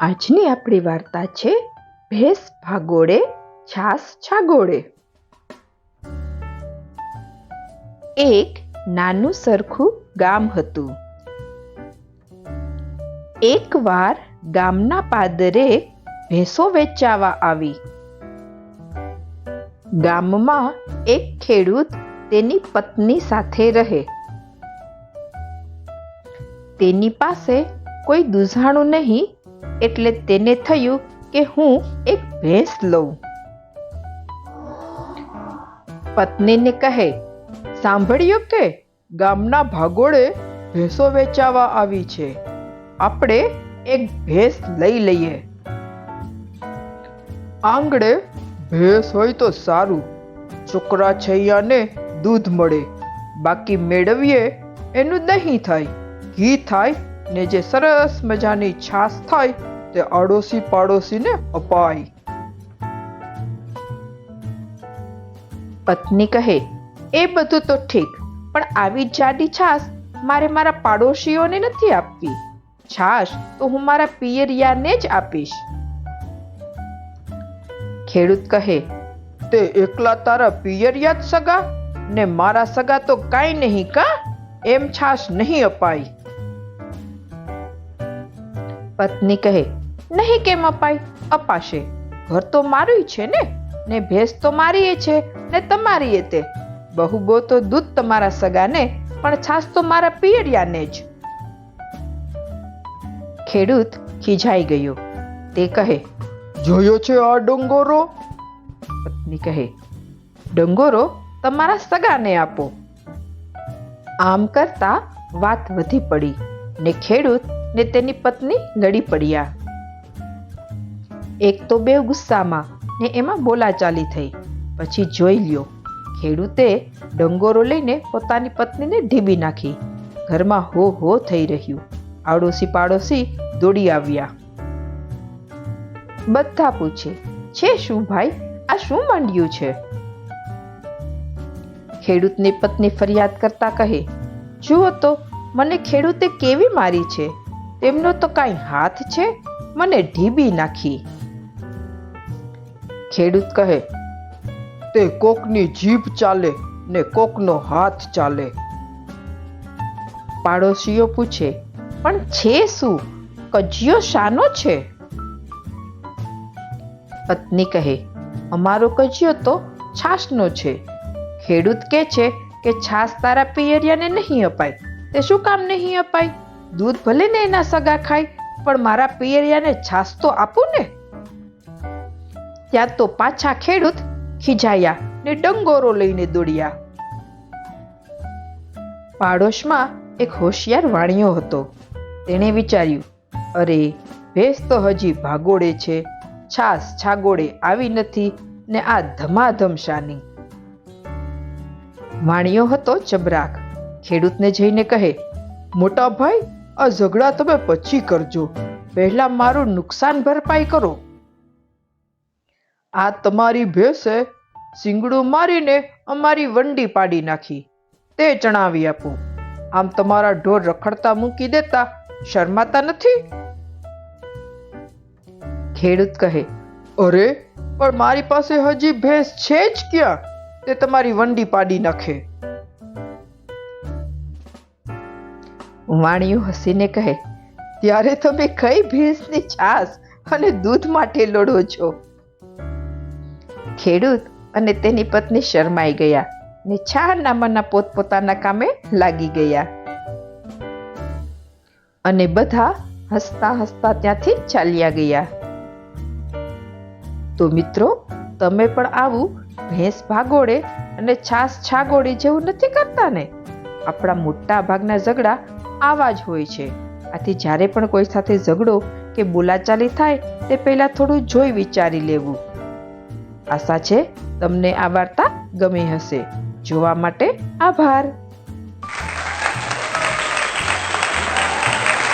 આજની આપણી વાર્તા છે, ભેંસ ભાગોળે, છાસ છાગોળે. એક નાનું સરખું ગામ હતું. એકવાર ગામના પાદરે ભેંસો વેચાવા આવી. ગામમાં એક ખેડૂત તેની પત્ની સાથે રહે. તેની પાસે કોઈ દુઝાણું નહીં એટલે તેને થયું કે હું એક ભેંસ લઉં. પત્નીને કહે, સાંભળ્યું કે ગામના ભાગોળે ભેંસો વેચાવા આવી છે. આપણે એક ભેંસ લઈ લઈએ. આંગળે ભેંસ હોય તો સારું, છોકરા છૈયાને દૂધ મળે, બાકી મેળવીએ એનું દહીં થાય, ઘી થાય ને જે સરસ મજાની છાશ થાય તે આડોશી પાડોશીને અપાય. પત્ની કહે, એ બધું તો ઠીક, પણ આવી જાડી છાશ મારે મારા પાડોશીઓને નથી આપવી. છાશ તો હું મારા પિયરિયાને જ આપીશ. ખેડૂત કહે, તે એકલા તારા પિયરિયા જ સગા ને મારા સગા તો કાંઈ નહીં કા? એમ છાશ નહીં અપાય. પત્ની કહે નહીં કેમ અપાય? અપાશે. ઘર તો મારું છે ને? ને ભેંસ તો મારી છે ને તમારી તે. બહુ બહુ તો દૂધ તમારા સગાને પણ છાશ તો મારા પિયરિયાને જ. ખેડૂત ખીજાઈ ગયો. તે કહે જોયો છે આ ડંગોરો? પત્ની કહે ડંગોરો તમારા સગાને આપો. આમ કરતા વાત વધી પડી ને ખેડૂત ને તેની પત્ની લડી પડ્યા. એક તો બે ગુસ્સામાં ને એમાં બોલાચાલી થઈ. પછી જોઈ લ્યો, ખેડૂતે ડંગોરો લઈને પોતાની પત્નીને ઢીબી નાખી. ઘરમાં હો હો થઈ રહ્યું. આડોશી પાડોશી દોડી આવ્યા. બધા પૂછે, છે શું ભાઈ? આ શું માંડ્યું છે? ખેડૂતની પત્ની ફરિયાદ કરતા કહે, જુઓ તો, મને ખેડૂતે કેવી મારી છે? તેમનો તો કાંઈ હાથ છે? મને ઢીબી નાખી. ખેડૂત કહે, તે કોકની જીભ ચાલે ને કોકનો હાથ ચાલે. પાડોશીઓ પૂછે, પણ છે શું? કજિયો શાનો છે? પત્ની કહે, અમારો કજિયો તો છાશનો છે. ખેડૂત કે છે કે, છાશ તારા પિયરિયાને નહીં અપાય. તે શું કામ નહીં અપાય? દૂધ ભલે ને એના સગા ખાય, પણ મારા પિયરિયાને છાશ તો આપું ને. ત્યાં તો પાછા ખેડૂત ખીજાયા ને ડંગોરો લઈને દોડ્યા. પાડોશમાં એક હોશિયાર વાણિયો હતો. તેણે વિચાર્યું, અરે, ભેંસ તો હજી ભાગોડે છે. છાસ છાગોળે આવી નથી ને આ ધમાધમ શાની. વાણિયો હતો ચબરાક. ખેડૂતને જઈને કહે, મોટા ભાઈ આ ઝઘડા તમે પછી કરજો. પહેલા મારું નુકસાન ભરપાઈ કરો. આ તમારી ભેંસે સિંગડું મારીને અમારી વંડી પાડી નાખી. તે જણાવી આપો. આમ તમારા ઢોર રખડતા મૂકી દેતા શરમાતા નથી? ખેડૂત કહે, અરે, પણ મારી પાસે હજી ભેંસ છે જ ક્યાં? તે તમારી વંડી પાડી નાખે. વાણિયું હસીને કહે, ત્યારે તમે કઈ ભેંસની છાસ અને દૂધ માટે લડો છો? ખેડૂત અને તેની પત્ની શરમાઈ ગયા ને છા નામાના પોતપોતાના કામે લાગી ગયા. અને બધા હસતા હસતા ત્યાંથી ચાલ્યા ગયા. તો મિત્રો, તમે પણ આવું ભેંસ ભાગોળે અને છાસ છાગોળે જેવું નથી કરતા ને? આપણા મોટા ભાગના ઝઘડા આવા જ હોય છે. આથી જ્યારે પણ કોઈ સાથે ઝઘડો કે બોલાચાલી થાય, તે પહેલાં થોડું જોઈ વિચારી લેવું. આશા છે તમને આ વાર્તા ગમી હશે. જોવા માટે આભાર.